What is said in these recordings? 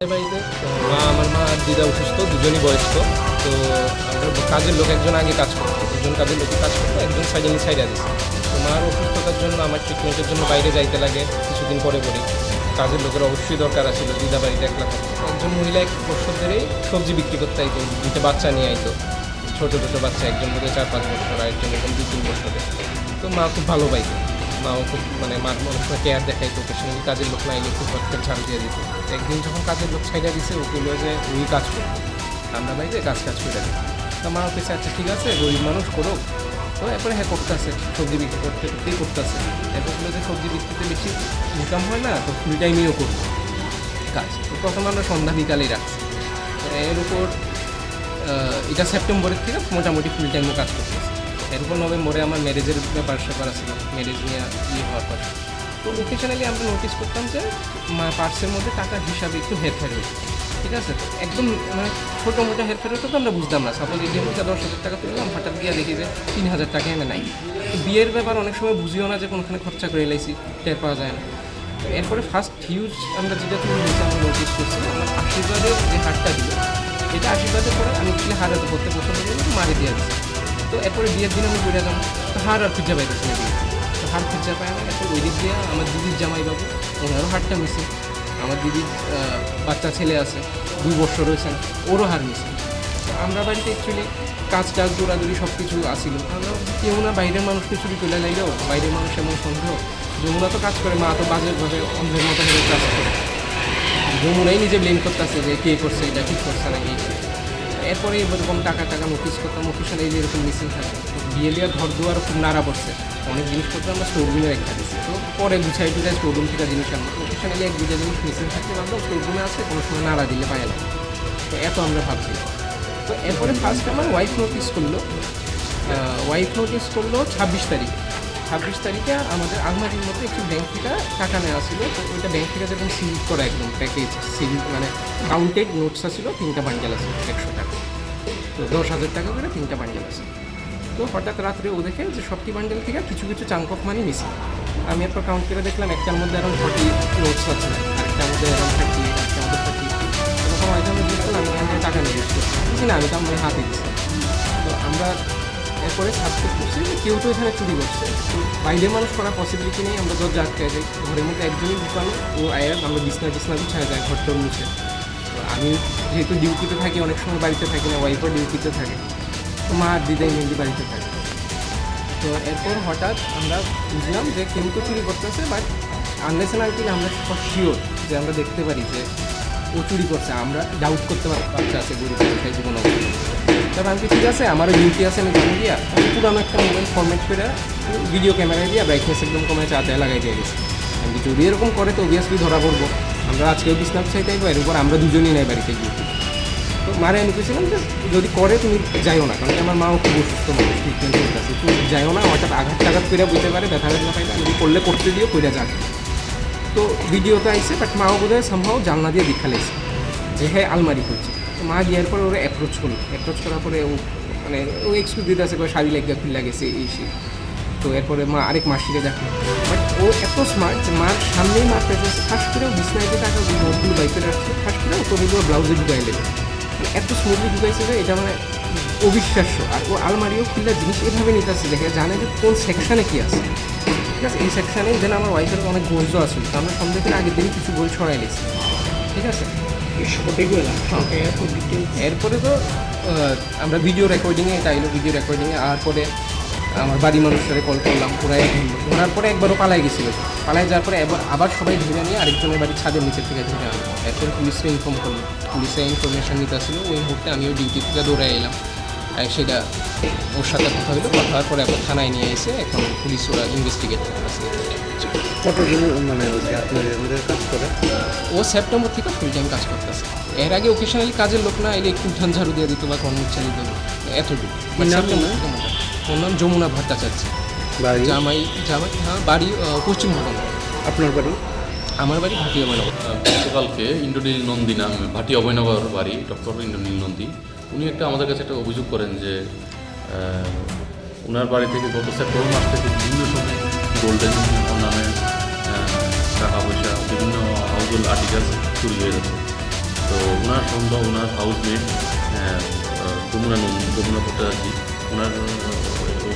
মা, আমার মা আর দিদা অসুস্থ, দুজনই বয়স্ক, তো আমরা কাজের লোক একজন আগে কাজ করতো, দুজন কাজের লোক কাজ করতো, একজন সাইডেনি সাইডে দিচ্ছে তো মার অসুস্থতার জন্য, আমার ট্রিটমেন্টের জন্য বাইরে যাইতে লাগে, কিছুদিন পরে পরে কাজের লোকের অবশ্যই দরকার আছিল দিদা বাড়িতে একলা একজন মহিলা এক বছর ধরেই সবজি বিক্রি করতে আইতো দুটো বাচ্চা নিয়ে আইতো। ছোটো ছোটো বাচ্চা, একজন বোধহয় চার পাঁচ বছর আর একজন এরকম দু তিন বছরের তো মা খুব ভালো পাইতো। মাও খুব মানে মার মনে কেয়ার দেখাইতো ওকেশনালি কাজের লোক না এলে খুব একটা ঝাড় দিয়ে দিত। একদিন যখন কাজের লোক ছাইড়া দিছে, ও বলল যে ওই কাজ করো। আমরা বাড়িতে কাজ কাজ করে তা মা পেছে আচ্ছা ঠিক আছে গরিব মানুষ করো। তো এরপরে হ্যাঁ করতেছে, সবজি বিক্রি করতে করতেই করতেছে। এরপর বলল যে, সবজি বিক্রিতে বেশি ইনকাম হয় না, তো ফুল টাইমেও করব। কাজ। তো প্রথম আমরা সন্ধ্যা বিকালেই রাখছি এর উপর এটা সেপ্টেম্বরের থেকে মোটামুটি ফুল টাইমও কাজ করতেছে। এরপর নভেম্বরে আমার ম্যারেজের ব্যাপার স্যাপার ছিল ম্যারেজ নিয়ে ইয়ে হওয়ার পর। তো ওকেশনালি আমরা নোটিস করতাম যে পার্সের মধ্যে টাকার হিসাবে একটু হেরফের হয়েছে ঠিক আছে? একদম মানে ছোটো মোটো হেরফের হতো তো আমরা বুঝতাম না। সাপোজ এই মধ্যে দশ হাজার টাকা তুললাম, হঠাৎ গিয়ে দেখি যে তিন হাজার টাকা এনে নাই। বিয়ের ব্যাপার অনেক সময় বুঝিও না যে কোনখানে খরচা করে এলাইছি টের পাওয়া যায় না। এরপরে ফার্স্ট হিউজ আমরা যেটা তুমি হয়েছে আমরা নোটিস করছি, আমার আশীর্বাদের যে হারটা দিল, এটা আশীর্বাদের পরে আমি হার এত করতে পছন্দ করি মারি দিয়ে দিচ্ছি তো এরপরে বিয়ের দিন আমি ঘুরে যাব তো হার আর খুঁজে পাইতেছি না তো হার খুঁজে পাই না, এরপর ওই দিক দিয়ে আমার দিদির জামাই বাবু, ওনারও হারটা মিসিং। আমার দিদির বাচ্চা ছেলে আছে, দুই বছর রয়েছেন ওরও হার মিসিং। তো আমরা বাড়িতে অ্যাকচুয়ালি কাজ টাজ, দৌড়াদৌড়ি সব কিছু আসিল আমরা কেউ না বাইরের মানুষকে চুরি করে লাইলেও বাইরের মানুষ এমন সন্দেহ। যমুনা তো কাজ করে, মা তো বাজেভাবে অন্ধের মতো হেরে কাজ করে। যমুনাই নিজে ব্লেম করতেছে যে কে করছে, এটা ঠিক করছে না সেই। এরপরে এরকম টাকা টাকা নোটিস করতাম অফিসিয়াল এই যে এরকম মিসিং থাকে। বিয়েলিয়া ঘর দুয়ারও খুব নাড়া পড়ছে। অনেক জিনিসপত্র আমরা স্টোররুমে রেখে দিচ্ছি তো পরে গুছাই টুছাই স্টোররুম থেকে জিনিস আনব। অফিসিয়ালি এক দুটা জিনিস মিসিং থাকতে ভাবলাম স্টোররুমে আছে, কোনো সময় নাড়া দিলে পায় না। তো এত আমরা ভাবছি। তো এরপরে ফার্স্ট আমার ওয়াইফ নোটিস করল। ওয়াইফ নোটিস করল ছাব্বিশ তারিখ। ছাব্বিশ তারিখে আমাদের আলমারির মধ্যে একটু ব্যাংক থেকে টাকা নেওয়া ছিল। তো ওইটা ব্যাংক থেকে যেরকম সিল করা একদম প্যাকেজ সিল মানে কাউন্টেড নোটস ছিল, তিনটা বান্ডেল আছে, একশো টাকা। তো দশ হাজার টাকা করে তিনটা বান্ডেল আছে। তো হঠাৎ রাত্রে ও দেখে যে সবটি বান্ডেল থেকে কিছু কিছু চাঙ্ক অফ মানি মিসিং আমি এরপর কাউন্ট করে দেখলাম, একটার মধ্যে এরকম ফর্টি নোটস আছে আরেকটার মধ্যে এরকম থার্টি একটার মধ্যে থার্টি এরকম আইটেম জিজ্ঞেস করলাম আমি এখান টাকা নিয়ে বুঝি না, আমি তো আমি হাতে দিচ্ছি তো আমরা এরপরে সাবস্ক্রাইব করছি যে কেউ তো এখানে চুরি করছে। তো বাইরের মানুষ করার পসিবিলিটি নেই। আমরা যত আটকে যাই ঘরের মধ্যে একজনই দোকানে ও আয়ার আমরা বিছনা টিছনা বিছায় যায় ঘরটার মুছে তো আমি যেহেতু ডিউটিতে থাকি, অনেক সময় বাড়িতে থাকি না ওয়াইফও ডিউটিতে থাকে। তো মা আর দিদাই মেনলি বাড়িতে থাকে। তো এরপর হঠাৎ আমরা বুঝলাম যে কেউ তো চুরি করতেছে বাট আনলেস না আনটিল আমরা শিওর যে আমরা দেখতে পারি যে ও চুরি করছে, আমরা ডাউট করতে পারি বাচ্চা আছে গরিব কোথায় জীবন তারপর আমি ঠিক আছে, আমারও ডিউটি আছে, আমি জানি দিয়া আমি পুরানো একটা মোবাইল ফরম্যাট করে ভিডিও ক্যামেরা দিয়ে ব্রাইটনেস একদম কমে চাতে লাগাই দিয়ে গেছি। আমি যদি এরকম করে, তো অবভিয়াসলি ধরা পড়ব। আমরা আজকেও বিছনাপ চাইতে এর উপর, আমরা দুজনই নেই বাড়িতে গিয়ে। তো মারে আমি কেছিলাম যে, যদি করে তুমি যাইও না, কারণ আমার মাও খুব অসুস্থ মানুষ ট্রিটমেন্ট করতেছে। তুমি যাইও না, হঠাৎ আঘাত টাঘাত করে বুঝতে পারে, ব্যথা ব্যথা পাইলে যদি করলে, করতে দিও, কইরা যাক। তো ভিডিওতে আইসে বাট মাও বোধ হয় সম্ভব জানলা দিয়ে দীক্ষা লেগেছে, যে হ্যাঁ আলমারি করছে তো মা গিয়ার পরে ওরা অ্যাপ্রোচ করল। অ্যাপ্রোচ করার পরে ও মানে ও এক্সকিউজ দিতে আছে শাড়ি লেগে খুলে গেছে, এই সেই। তো এরপরে মা আরেক মাসিকে দেখল বাট ও এত স্মার্ট যে মার সামনেই মার পেয়েছে ফার্স্ট করে বিছনায় যে টাকা নোটগুলো বাইকে রাখছে ফার্স্ট করে ও তোগুলো ব্লাউজে ঢুকাই লেগে মানে এত স্মুথলি ঢুকাইছে যে এটা মানে অবিশ্বাস্য। আর ও আলমারিও খুললে জিনিস এভাবে নিতে আসছে দেখে জানে যে কোন সেকশানে কী আছে। ঠিক আছে এই সেকশানে যেন আমার ওয়াইফের অনেক গোলজ আছে তো আমরা সন্ধ্যের আগের দিনই কিছু গোল ছড়াই লিছি ঠিক আছে? এরপরে তো আমরা ভিডিও রেকর্ডিংয়ে এটা এলো ভিডিও রেকর্ডিংয়ে আর পরে আমার বাড়ি মানুষের কল করলাম ওরা ধরার পরে একবারও পালাই গেছিল। পালাই যাওয়ার পরে এবার আবার সবাই ধরে নিয়ে আরেকজনের বাড়ির ছাদের নিচে থেকে ধরে আনলো এরপরে পুলিশকে ইনফর্ম করল পুলিশে ইনফরমেশন নিতে আসলো ওই মুহূর্তে আমিও ডিউটি থেকে দৌড়ে এলাম। সেটা ওর সাথে কথা হলো। কথা হওয়ার পরে এখন থানায় নিয়ে এসে এখন পুলিশ ওরা ইনভেস্টিগেট করতেছে কতজন মানে কাজ করে? ও সেপ্টেম্বর থেকে ফুল টাইম কাজ করতেছে এর আগে ওকেশনালি কাজের লোক না এলে একটু উঠান ঝাড়ু দিয়ে দিত বা কর্মচারী দিত এতটুকু। সেপ্টেম্বর ওনার? মোটা। ওর নাম যমুনা ভট্টাচার্য। বাড়ি? জামাই জামাই হ্যাঁ বাড়ি পশ্চিম আপনার বাড়ি? আমার বাড়ি ভাটিয়া মানব গতকালকে ইন্দ্রনীল নন্দী নাম ভাটি অভয়নগর বাড়ি ডক্টর ইন্দ্রনীল নন্দী উনি একটা আমাদের কাছে একটা অভিযোগ করেন যে ওনার বাড়ি থেকে গত সেপ্টেম্বর মাস থেকে বিভিন্ন সময় গোল্ডেন নামে টাকা পয়সা বিভিন্ন হাউজহোল্ড আর্টিকেলস চুরি হয়ে যাচ্ছে ওনার সঙ্গে ওনার হাউসমেট যমুনা নন্দী যমুনা ভট্টাচার্যী ওনার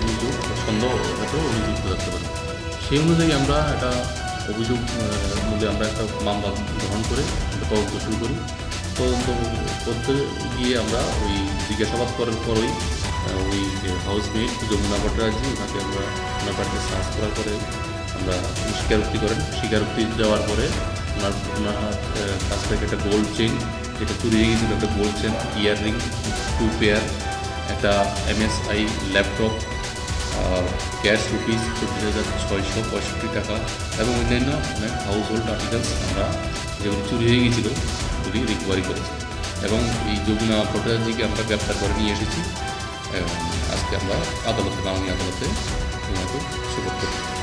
অভিযোগ সন্দেহ হয়তো উনি থাকতে সেই অনুযায়ী আমরা একটা অভিযোগ মূলে আমরা একটা মামলা গ্রহণ করে তদন্ত শুরু করি। তদন্ত করতে গিয়ে আমরা ওই জিজ্ঞাসাবাদ করার পরই ওই যে হাউসমেট যমুনা ভট্টাচার্যী, ওনাকে আমরা ওনার বাড়িতে সার্চ করার পরে আমরা স্বীকারোক্তি করেন। স্বীকারোক্তি দেওয়ার পরে ওনার ওনার কাছ থেকে একটা গোল্ড চেন যেটা চুরি হয়ে একটা gold chain earring two pair একটা এমএসআই ল্যাপটপ ক্যাশ রুপিস চব্বিশ হাজার ছয়শো পঁয়ষট্টি টাকা এবং অন্যান্য অনেক হাউস হোল্ড আর্টিকেলস আমরা যেমন চুরি হয়ে গিয়েছিল ওগুলি রিকভারি করেছি। এবং এই যমুনা ভট্টাচার্যকে আমরা গ্রেপ্তার করে নিয়ে এসেছি। এবং আজকে আমরা আদালতে বাঙালি আদালতে ওনাকে করছি।